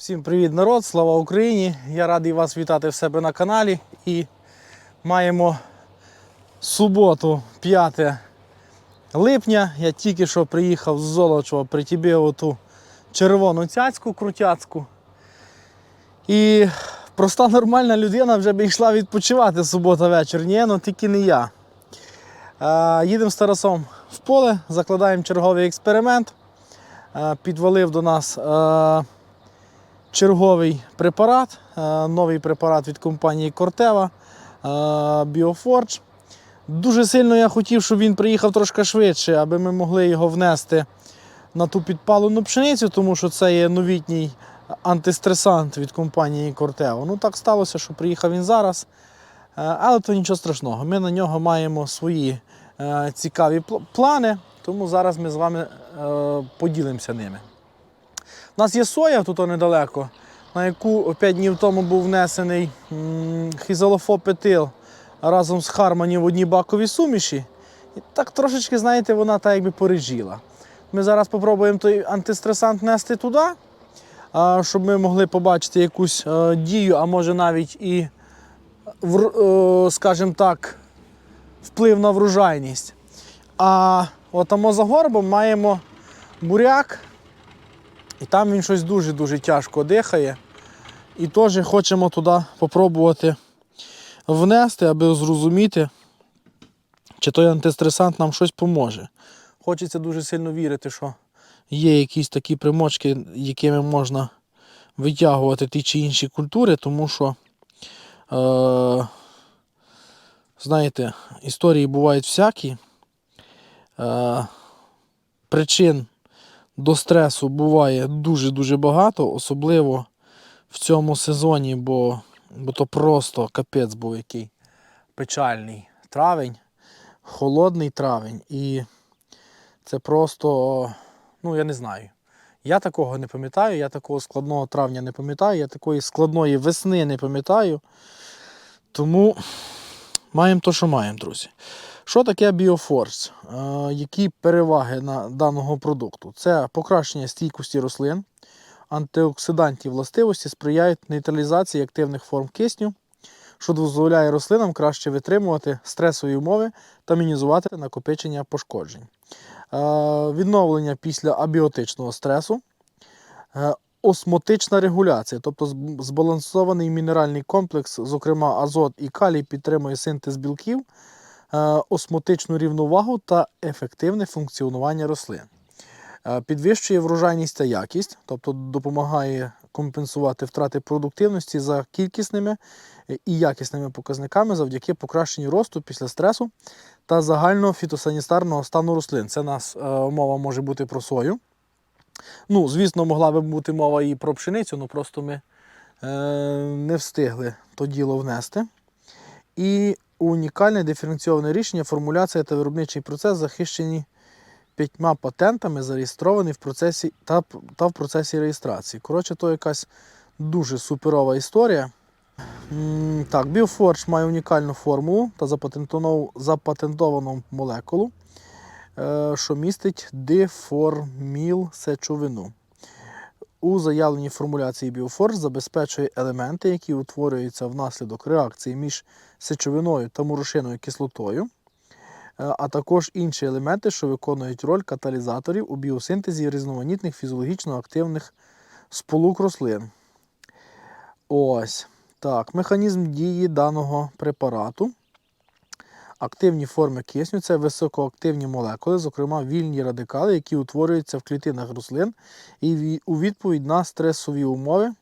Всім привіт, народ! Слава Україні! Я радий вас вітати в себе на каналі. І маємо суботу, 5 липня. Я тільки що приїхав з Золочева притібив оту червону цяцьку крутяцьку. І проста нормальна людина вже би йшла відпочивати субота вечір. Ні, ну тільки не я. Їдемо з Тарасом в поле, закладаємо черговий експеримент. Підвалив до нас. Черговий препарат, е, новий препарат від компанії е, Bioforge. Дуже сильно я хотів, щоб він приїхав трошки швидше, аби ми могли його внести на ту підпалену пшеницю, тому що це є новітній антистресант від компанії Corteva. Ну так сталося, що приїхав він зараз. Е, Але то нічого страшного. Ми на нього маємо свої е, цікаві плани, тому зараз ми з вами поділимося ними. У нас є соя тут недалеко, на яку 5 днів тому був внесений м, хізалофопетил разом з Хармані в одній баковій суміші. І так трошечки, знаєте, вона так якби порежіла. Ми зараз спробуємо той антистресант нести туди, щоб ми могли побачити якусь е, дію, а може навіть і, е, скажімо так, вплив на врожайність. А отамо за горбом маємо буряк. І там він щось дуже-дуже тяжко дихає. І теж хочемо туди попробувати внести, аби зрозуміти, чи той антистресант нам щось поможе. Хочеться дуже сильно вірити, що є якісь такі примочки, якими можна витягувати ті чи інші культури, тому що, е, знаєте, історії бувають всякі. Е, причин до стресу буває дуже-дуже багато, особливо в цьому сезоні, бо, бо то просто капець був який печальний травень, холодний травень. І це просто, ну я не знаю. Я такого не пам'ятаю, я такого складного травня не пам'ятаю, я такої складної весни не пам'ятаю. Тому маємо то, що маємо, друзі. Що таке Біофорс? Які переваги на даного продукту? Це покращення стійкості рослин, антиоксидантні властивості сприяють нейтралізації активних форм кисню, що дозволяє рослинам краще витримувати стресові умови та мінімізувати накопичення пошкоджень. Відновлення після абіотичного стресу. Е, Осмотична регуляція, тобто збалансований мінеральний комплекс, зокрема азот і калій, підтримує синтез білків, осмотичну рівновагу та ефективне функціонування рослин. Е, Підвищує врожайність та якість, тобто допомагає компенсувати втрати продуктивності за кількісними е, і якісними показниками завдяки покращенню росту після стресу та загального фітосанітарного стану рослин. Це нас е, мова може бути про сою. Ну, звісно, могла би бути мова і про пшеницю, але просто ми е, не встигли то діло внести. І унікальне диференційоване рішення, формуляція та виробничий процес захищені п'ятьма патентами, зареєстровані в процесі та, та в процесі реєстрації. Коротше, то якась дуже суперова історія. М, Так, Біофорж має унікальну формулу та запатентовану, молекулу, е, що містить диформіл сечовину. У заявленій формуляції Біофорж забезпечує елементи, які утворюються внаслідок реакції між сечовиною та морошиною кислотою, е, а також інші елементи, що виконують роль каталізаторів у біосинтезі різноманітних фізіологічно активних сполук рослин. Ось. Так, механізм дії даного препарату. Активні форми кисню це високоактивні молекули, зокрема вільні радикали, які утворюються в клітинах рослин і у відповідь на стресові умови. Е,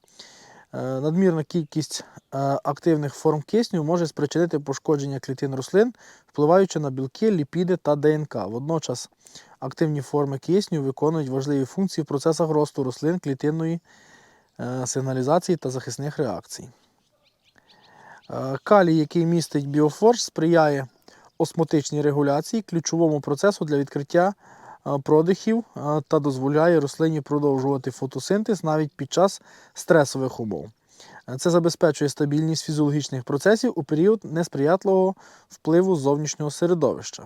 Надмірна кількість е, активних форм кисню може спричинити пошкодження клітин рослин, впливаючи на білки, ліпіди та ДНК. Водночас активні форми кисню виконують важливі функції в процесах росту рослин, клітинної е, сигналізації та захисних реакцій. Калій, який містить біофорж, сприяє осмотичній регуляції, ключовому процесу для відкриття е, продихів е, та дозволяє рослині продовжувати фотосинтез навіть під час стресових умов. Е, Це забезпечує стабільність фізіологічних процесів у період несприятливого впливу зовнішнього середовища.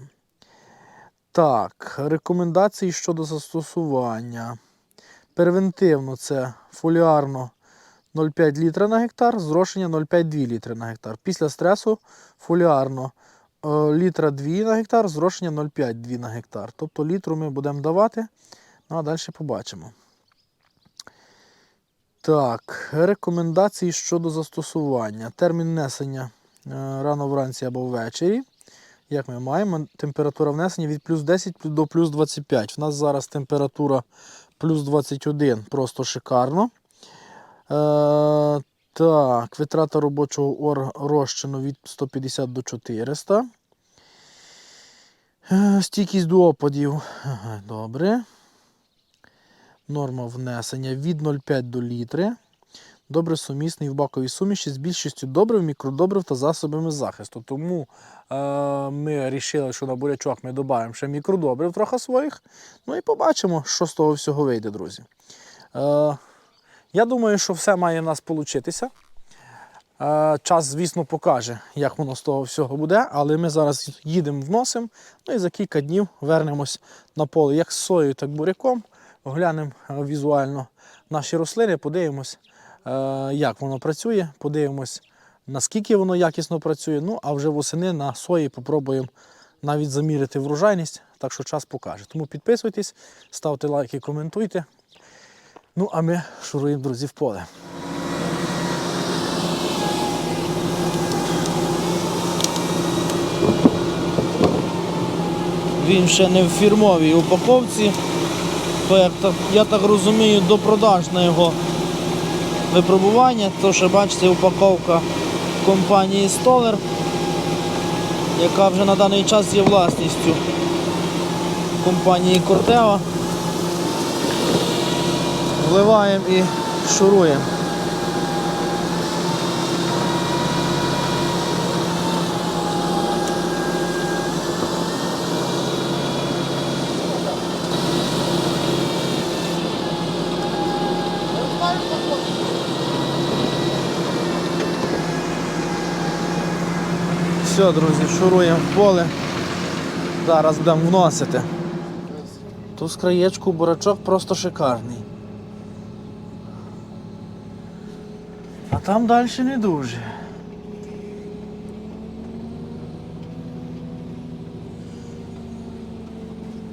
Так, рекомендації щодо застосування. Превентивно це фоліарно 0,5 літра на гектар, зрошення 0,5-2 літри на гектар. Після стресу фоліарно літра 2 на гектар, зрошення 0,5-2 на гектар. Тобто літру ми будемо давати, ну а далі побачимо. Так, рекомендації щодо застосування. Термін внесення е, рано вранці або ввечері. Як ми маємо? Температура внесення від плюс 10 до плюс 25. У нас зараз температура плюс 21, просто шикарно. Так, витрата робочого розчину від 150 до 400. Е, стійкість до опадів. Добре. Норма внесення від 0,5 до літри. Добре сумісний в баковій суміші з більшістю добрив, мікродобрив та засобами захисту. Тому е, ми вирішили, що на бурячок ми додаємо ще мікродобрив трохи своїх. Ну і побачимо, що з того всього вийде, друзі. Е, я думаю, що все має в нас получитися. Е, Час, звісно, покаже, як воно з того всього буде, але ми зараз їдемо, вносимо, ну і за кілька днів вернемось на поле як з соєю, так і буряком. Оглянемо е, візуально наші рослини, подивимось, е, як воно працює, подивимось, наскільки воно якісно працює. Ну, а вже восени на сої попробуємо навіть заміряти врожайність, так що час покаже. Тому підписуйтесь, ставте лайки, коментуйте. Ну, а ми шуруємо, друзі, в поле. Він ще не в фірмовій упаковці. То, як так, я так розумію, допродажне його випробування. То ще бачите, упаковка компанії Stoller, яка вже на даний час є власністю компанії Corteva. Вливаємо і шуруємо. Все, друзі, шуруємо в поле. Зараз будемо вносити. Ту з краєчку бурачок просто шикарний. Там далі не дуже.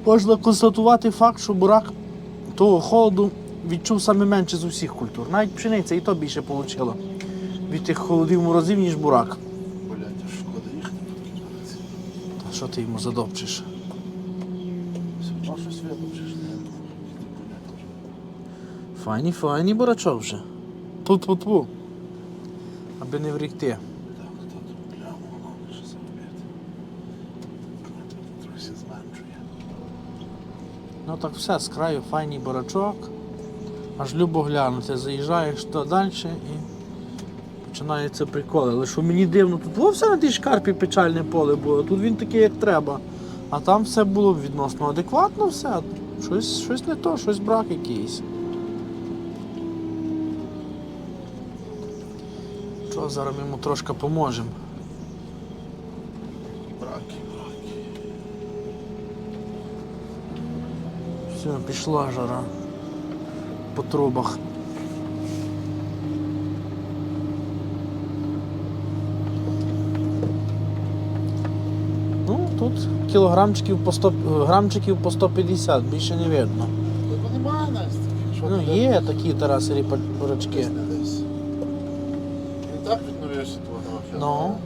Можна констатувати факт, що бурак того холоду відчув саме менше з усіх культур. Навіть пшениця і то більше отримала від тих холодів морозів, ніж бурак. Блять, а шкода їхати тут кидатися. А що ти йому задопчиш? Файні, файні бурачок вже. Тут-тут-тут. Аби не врікти. Ну так все, з краю файний бурачок. Аж любо глянути. Заїжджаєш то далі і починаються приколи. Але що мені дивно, тут во все на тій шкарпі печальне поле було. Тут він такий, як треба. А там все було відносно адекватно все. Щось, щось не то, щось брак якийсь. Що, зараз ми йому трошки поможемо. Браки, браки. Все, пішла жара по трубах. Ну, тут кілограмчиків по 100, грамчиків по 150, більше не видно. Ну Ну, є такі тарасові бурачки. Десь не десь. Він так відновився твого трохи. Ну.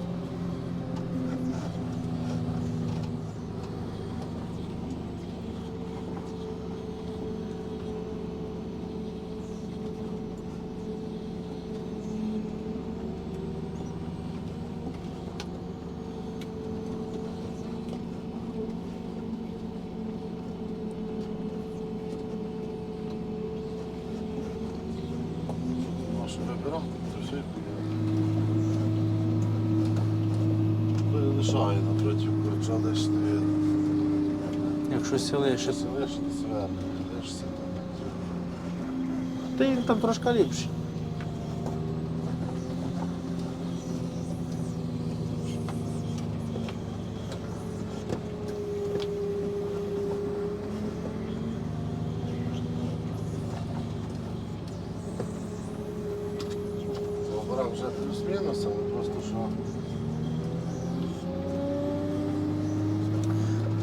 Може вибирав, то все. Лишає напроти корча, десь не видно. Якщо селиш, Щось лише не зверне, лишся там. то він там трошки ліпший. плюс-мінус, але просто що.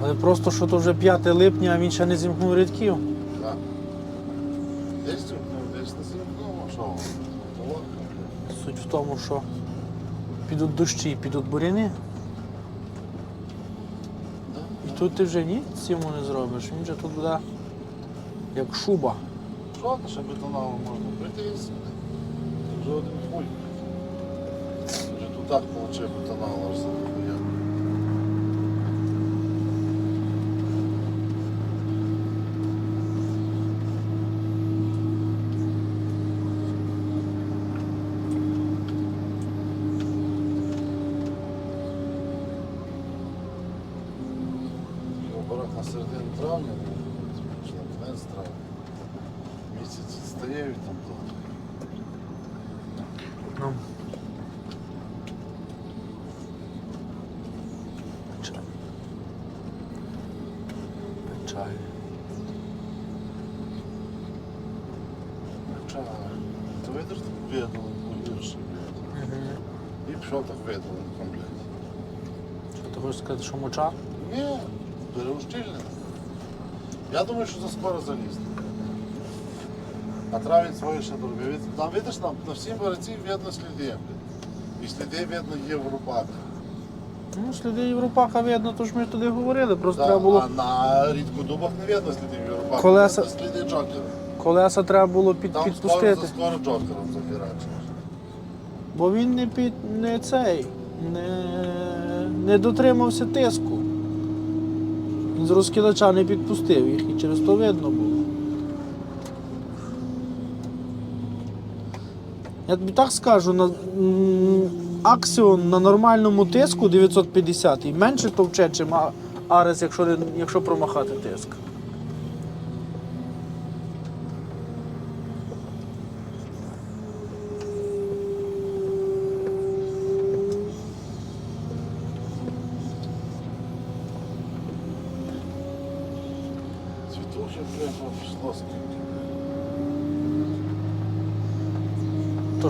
Але просто що то вже 5 липня, а він ще не зімкнув рядків. Так. Десь тут, ну, десь не зімкнув, а що? Толок. Суть в тому, що підуть дощі, підуть буряни, і тут ти вже ні цьому не зробиш. Він вже тут буде як шуба. Що ти ще бетоналом можна? Це вже один хуй. Вже тут так получив бетонал на травня, чи кінець травня. Місяць відстає від там того. Ну. Печаль. Печаль. Чого? Ти видиш так блядь. Угу. І пішов так видали комплект. Що ти хочеш сказати, що моча? Ні, переущільнений. Я думаю, що це скоро залізне. А травень своє ще дороге. Там видиш, там на всім береці видно сліди. І сліди видно є в рупах. Ну, сліди Європака видно, то ж ми туди говорили, просто Да, треба було. А на рідкодубах не видно слідів в. Колеса- Видно сліди джокера. Колеса треба було під, Там скоро, підпустити. за скоро джокером захерачиш. Бо він не під не цей, не, не дотримався тиску. Він з розкидача не підпустив їх і через то видно було. Я тобі так скажу, на, Аксіон на нормальному тиску 950 і менше товче, чим Арес, якщо, якщо промахати тиск.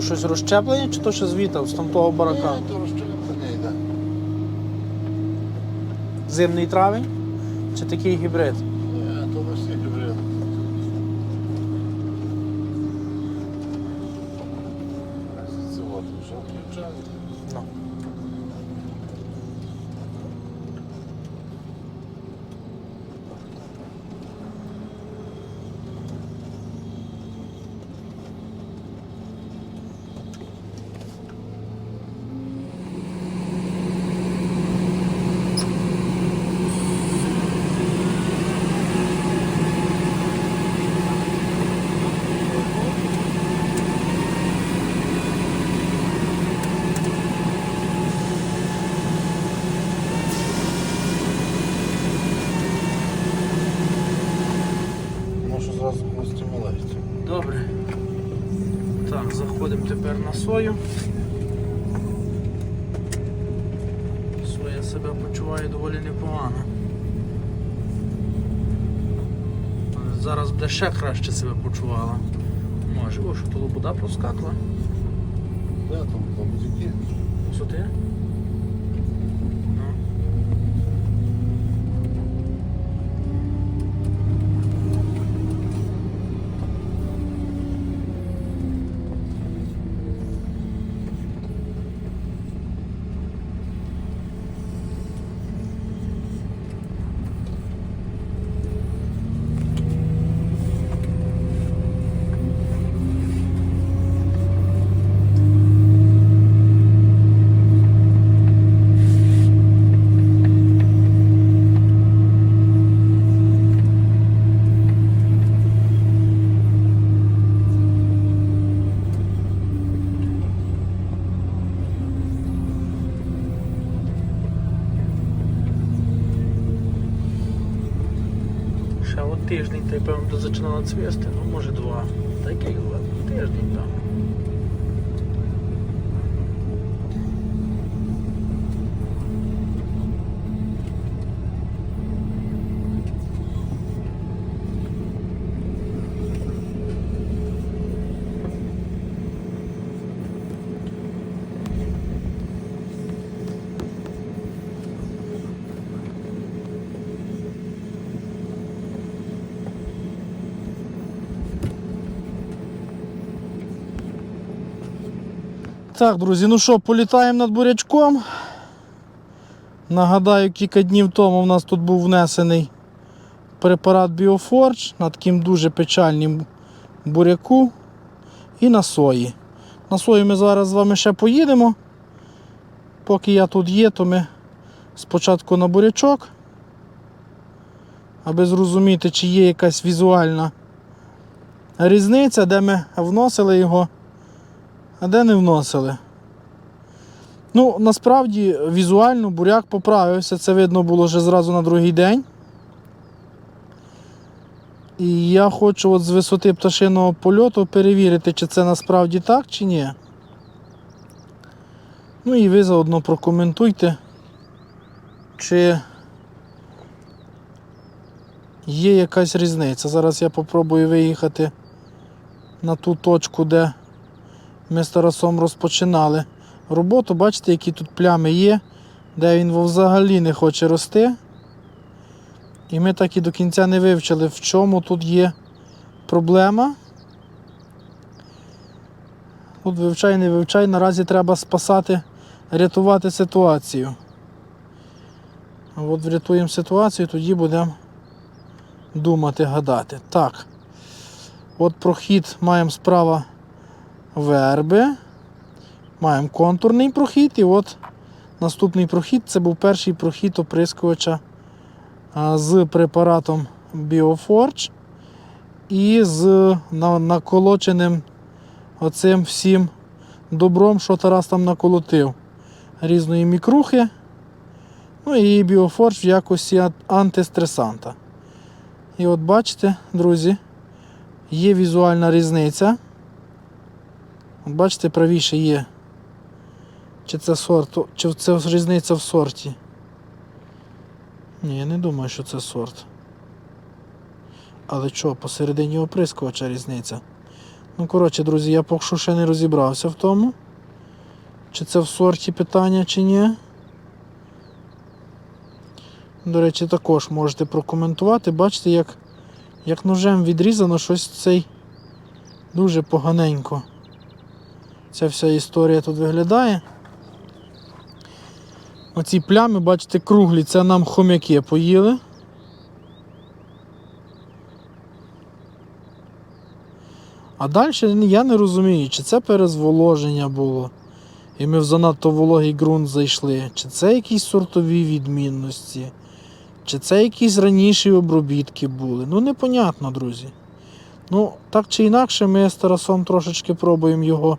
То щось розщеплення чи то ще звіта з там того барака? Ні, то не йде. Зимний травень? Чи такий гібрид? Ні, то не всі гібриди. Це от, вже включають. Ну. Можу зразу постимулити. Добре. Так, заходимо тепер на сою. Соя себе почуває доволі непогано. Зараз буде ще краще себе почувала. Може, о, що то лобода проскакла. Де там, там Що Висоти? Ну. Ще от тиждень, та й певно то починала цвісти, ну може два. Так так. Друзі, ну що, політаємо над бурячком. Нагадаю, кілька днів тому в нас тут був внесений препарат Біофорж на таким дуже печальним буряку і на сої. На сою ми зараз з вами ще поїдемо. Поки я тут є, то ми спочатку на бурячок, аби зрозуміти, чи є якась візуальна різниця, де ми вносили його, а де не вносили. Ну, насправді, візуально буряк поправився, це видно було вже зразу на другий день. І я хочу от з висоти пташиного польоту перевірити, чи це насправді так, чи ні. Ну і ви заодно прокоментуйте, чи є якась різниця. Зараз я попробую виїхати на ту точку, де ми з Тарасом розпочинали роботу. Бачите, які тут плями є, де він взагалі не хоче рости. І ми так і до кінця не вивчили, в чому тут є проблема. Тут вивчай, не вивчай, наразі треба спасати, рятувати ситуацію. От врятуємо ситуацію, тоді будемо думати, гадати. Так. От прохід маємо справа верби. Маємо контурний прохід, і от наступний прохід це був перший прохід оприскувача з препаратом Bioforge і з наколоченим оцим всім добром, що Тарас там наколотив. Різної мікрухи. Ну і Bioforge в якості антистресанта. І от бачите, друзі, є візуальна різниця. От бачите, правіше є. Чи це сорт, чи це різниця в сорті? Ні, я не думаю, що це сорт. Але що, посередині оприскувача різниця? Ну, коротше, друзі, я поки що ще не розібрався в тому. Чи це в сорті питання, чи ні. До речі, також можете прокоментувати. Бачите, як, як ножем відрізано щось цей дуже поганенько. Ця вся історія тут виглядає. Оці плями, бачите, круглі, це нам хомяки поїли. А далі я не розумію, чи це перезволоження було, і ми в занадто вологий ґрунт зайшли, чи це якісь сортові відмінності, чи це якісь раніші обробітки були. Ну, непонятно, друзі. Ну, так чи інакше, ми з Тарасом трошечки пробуємо його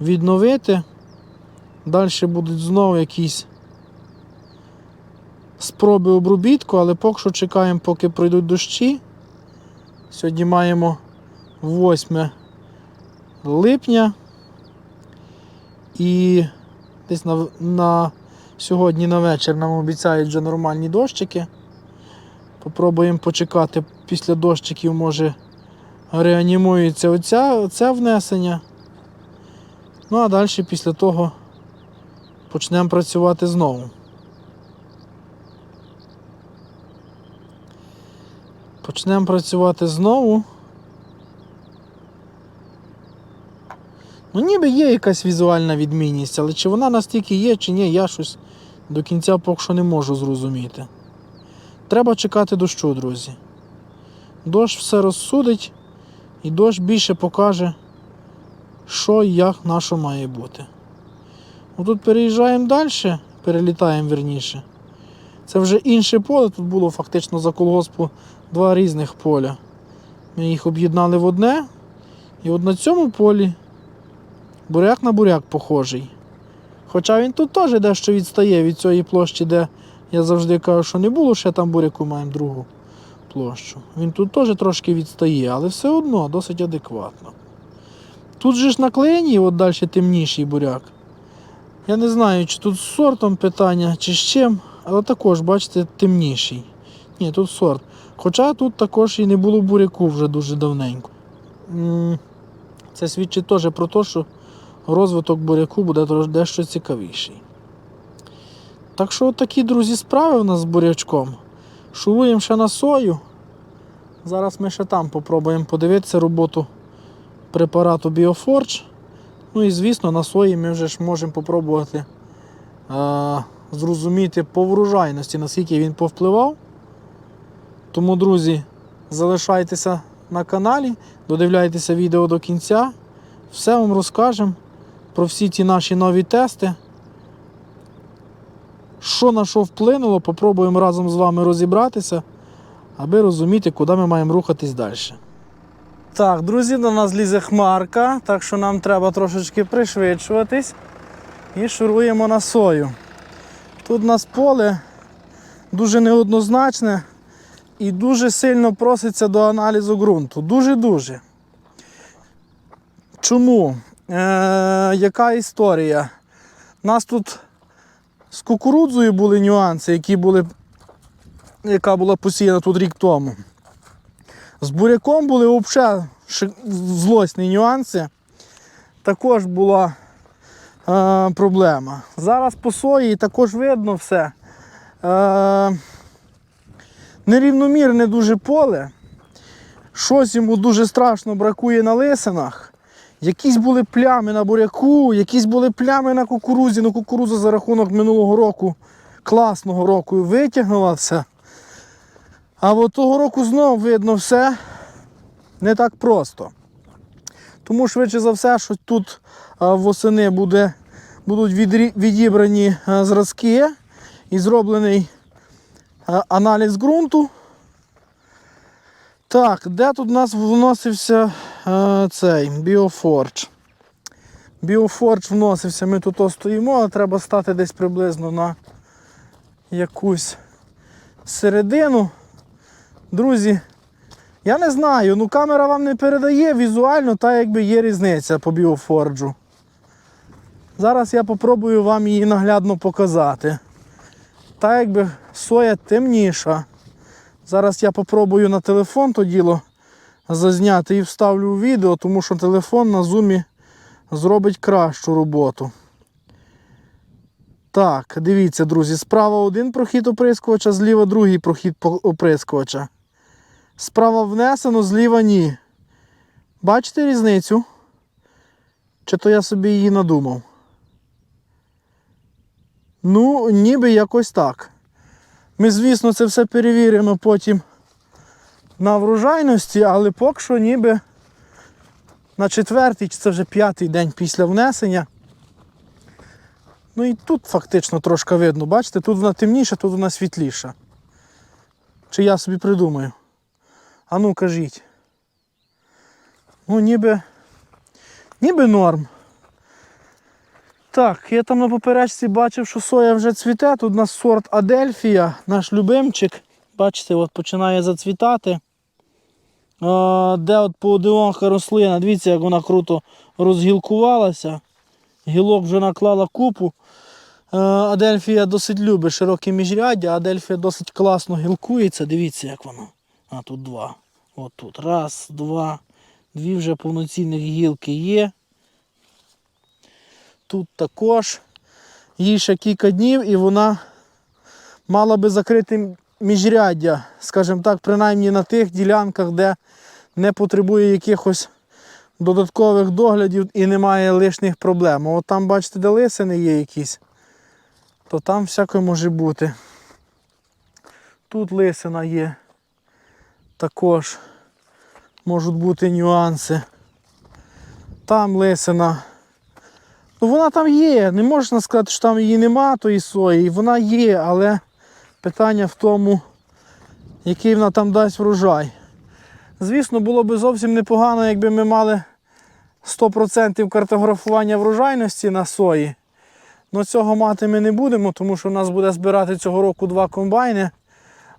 відновити. Далі будуть знову якісь спроби обробітку, але поки що чекаємо, поки пройдуть дощі. Сьогодні маємо 8 липня. І десь на, на сьогодні на вечір нам обіцяють вже нормальні дощики. Попробуємо почекати після дощиків, може реанімується оця, оце внесення. Ну а далі після того почнемо працювати знову. Почнемо працювати знову. Ну, ніби є якась візуальна відмінність, але чи вона настільки є, чи ні, я щось до кінця поки що не можу зрозуміти. Треба чекати дощу, друзі. Дощ все розсудить, і дощ більше покаже, що і як на що має бути. Отут переїжджаємо далі, перелітаємо верніше. Це вже інше поле, тут було фактично за колгоспу два різних поля. Ми їх об'єднали в одне. І от на цьому полі буряк на буряк похожий. Хоча він тут теж дещо відстає від цієї площі, де я завжди кажу, що не було ще там буряку, маємо другу площу. Він тут теж трошки відстає, але все одно досить адекватно. Тут же ж наклеєні, от далі темніший буряк. Я не знаю, чи тут з сортом питання, чи з чим, але також, бачите, темніший. Ні, тут сорт. Хоча тут також і не було буряку вже дуже давненько. Це свідчить теж про те, що розвиток буряку буде дещо цікавіший. Так що такі, друзі, справи в нас з бурячком. Шуруємо ще на сою. Зараз ми ще там попробуємо подивитися роботу препарату Bioforge. Ну і звісно, на сої ми вже ж можемо попробувати а, зрозуміти по врожайності, наскільки він повпливав. Тому, друзі, залишайтеся на каналі, додивляйтеся відео до кінця. Все вам розкажемо про всі ті наші нові тести. Що на що вплинуло, попробуємо разом з вами розібратися, аби розуміти, куди ми маємо рухатись далі. Так, друзі, до нас лізе хмарка, так що нам треба трошечки пришвидшуватись і шуруємо на сою. Тут у нас поле дуже неоднозначне і дуже сильно проситься до аналізу ґрунту. Дуже-дуже. Чому? Е, яка історія? У нас тут з кукурудзою були нюанси, які були, яка була посіяна тут рік тому. З буряком були взагалі злосні нюанси. Також була е, проблема. Зараз по сої також видно все. Е, нерівномірне дуже поле. Щось йому дуже страшно бракує на лисинах. Якісь були плями на буряку, якісь були плями на кукурузі. Ну, кукуруза за рахунок минулого року, класного року, витягнула все. А от того року знову видно все не так просто. Тому швидше за все, що тут восени буде, будуть відібрані зразки і зроблений аналіз ґрунту. Так, де тут у нас вносився цей біофордж? Біофордж вносився, ми тут стоїмо, але треба стати десь приблизно на якусь середину. Друзі, я не знаю, ну камера вам не передає візуально, та якби є різниця по біофорджу. Зараз я попробую вам її наглядно показати. Та якби соя темніша. Зараз я попробую на телефон то діло зазняти і вставлю у відео, тому що телефон на зумі зробить кращу роботу. Так, дивіться, друзі, справа один прохід оприскувача, зліва другий прохід оприскувача. Справа внесено, зліва ні. Бачите різницю? Чи то я собі її надумав? Ну, ніби якось так. Ми, звісно, це все перевіримо потім на врожайності, але поки що ніби на четвертий, чи це вже п'ятий день після внесення. Ну і тут фактично трошки видно, бачите, тут вона темніша, тут вона світліша. Чи я собі придумаю? А ну кажіть. Ну, ніби. Ніби норм. Так, я там на поперечці бачив, що соя вже цвіте. Тут у нас сорт Адельфія, наш любимчик. Бачите, от починає зацвітати. Де от поодинока рослина, дивіться, як вона круто розгілкувалася. Гілок вже наклала купу. Адельфія досить любить широкі міжряддя, Адельфія досить класно гілкується. Дивіться, як воно. А тут два. От тут. Раз, два. Дві вже повноцінних гілки є. Тут також. Їй ще кілька днів і вона мала би закрити міжряддя, скажімо так, принаймні на тих ділянках, де не потребує якихось додаткових доглядів і немає лишніх проблем. От там, бачите, де лисини є якісь, то там всяке може бути. Тут лисина є. Також можуть бути нюанси. Там лисина. Ну вона там є. Не можна сказати, що там її нема, тої сої. Вона є, але питання в тому, який вона там дасть врожай. Звісно, було б зовсім непогано, якби ми мали 100% картографування врожайності на сої. Но цього мати ми не будемо, тому що у нас буде збирати цього року два комбайни.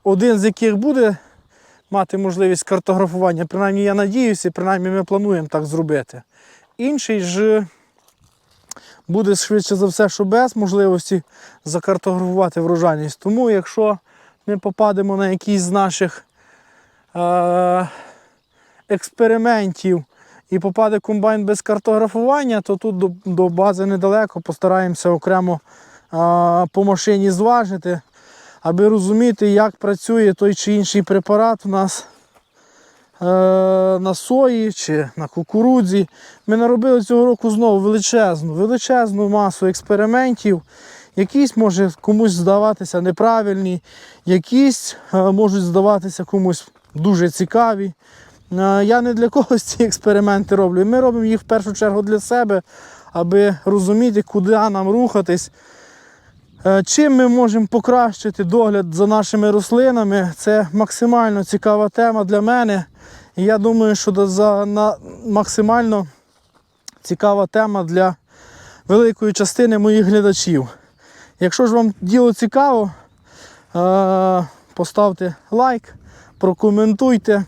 Один з яких буде мати можливість картографування, принаймні я надіюся, принаймні ми плануємо так зробити. Інший ж буде швидше за все, що без можливості закартографувати врожайність. Тому якщо ми попадемо на якийсь з наших е- експериментів і попаде комбайн без картографування, то тут до, до бази недалеко постараємося окремо е- по машині зважити, аби розуміти, як працює той чи інший препарат у нас на сої чи на кукурудзі. Ми наробили цього року знову величезну, величезну масу експериментів. Якісь може комусь здаватися неправильні, якісь е, можуть здаватися комусь дуже цікаві. Е, Я не для когось ці експерименти роблю. Ми робимо їх в першу чергу для себе, аби розуміти, куди нам рухатись. Е, Чим ми можемо покращити догляд за нашими рослинами, це максимально цікава тема для мене. І я думаю, що за на, максимально цікава тема для великої частини моїх глядачів. Якщо ж вам діло цікаво, е, поставте лайк, прокоментуйте,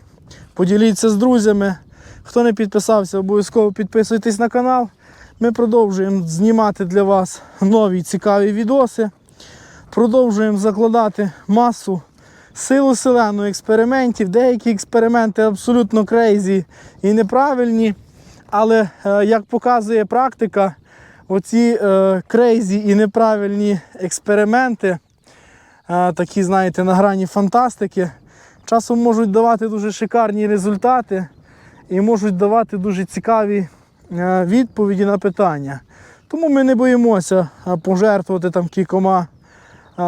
поділіться з друзями. Хто не підписався, обов'язково підписуйтесь на канал. Ми продовжуємо знімати для вас нові цікаві відоси. Продовжуємо закладати масу силу селену експериментів. Деякі експерименти абсолютно крейзі і неправильні. Але е, як показує практика, оці е, крейзі і неправильні експерименти, е, такі, знаєте, на грані фантастики, часом можуть давати дуже шикарні результати і можуть давати дуже цікаві відповіді на питання. Тому ми не боїмося е, пожертвувати там кількома е,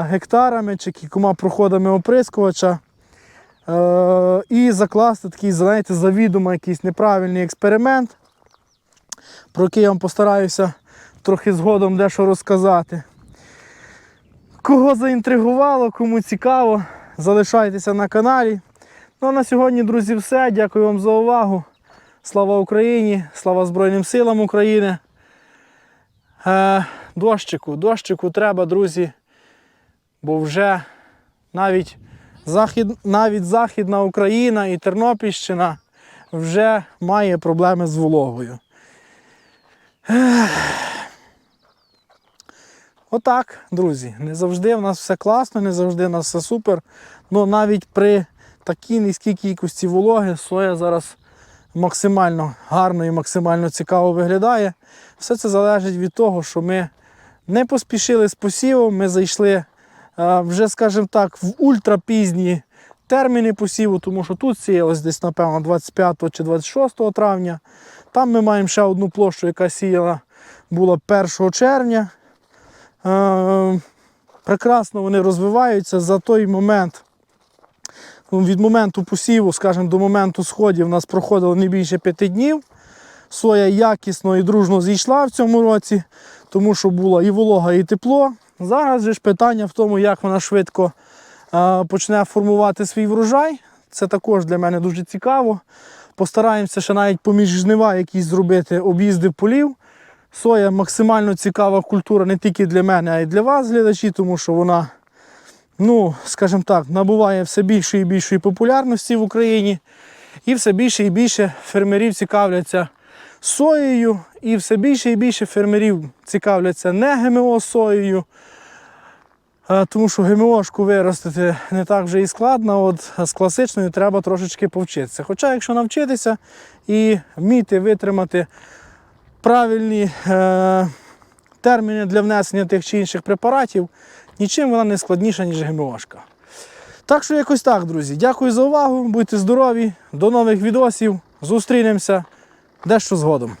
гектарами чи кількома проходами оприскувача е, і закласти такий, знаєте, завідомо якийсь неправильний експеримент, про який я вам постараюся трохи згодом дещо розказати. Кого заінтригувало, кому цікаво, залишайтеся на каналі. Ну а на сьогодні, друзі, все. Дякую вам за увагу. Слава Україні, слава Збройним силам України. Е, дощику, дощику треба, друзі, бо вже навіть, захід, навіть Західна Україна і Тернопільщина вже має проблеми з вологою. Отак, друзі, не завжди в нас все класно, не завжди в нас все супер. Ну навіть при такій низькій кількості вологи соя зараз максимально гарно і максимально цікаво виглядає. Все це залежить від того, що ми не поспішили з посівом, ми зайшли е, вже, скажімо так, в ультрапізні терміни посіву, тому що тут сіялось десь, напевно, 25 чи 26 травня. Там ми маємо ще одну площу, яка сіяла була 1 червня. Е, прекрасно вони розвиваються за той момент. Ну, Від моменту посіву, скажімо, до моменту сходів у нас проходило не більше п'яти днів. Соя якісно і дружно зійшла в цьому році, тому що була і волога, і тепло. Зараз же ж питання в тому, як вона швидко почне формувати свій врожай. Це також для мене дуже цікаво. Постараємося ще навіть поміж жнива якісь зробити об'їзди полів. Соя максимально цікава культура не тільки для мене, а й для вас, глядачі, тому що вона, ну, скажімо так, набуває все більшої і більшої популярності в Україні. І все більше і більше фермерів цікавляться соєю, і все більше і більше фермерів цікавляться не ГМО соєю. Тому що ГМОшку виростити не так вже і складно, от з класичною треба трошечки повчитися. Хоча, якщо навчитися і вміти витримати правильні е, терміни для внесення тих чи інших препаратів, нічим вона не складніша, ніж ГМОшка. Так що якось так, друзі. Дякую за увагу, будьте здорові, до нових відосів. Зустрінемося дещо згодом.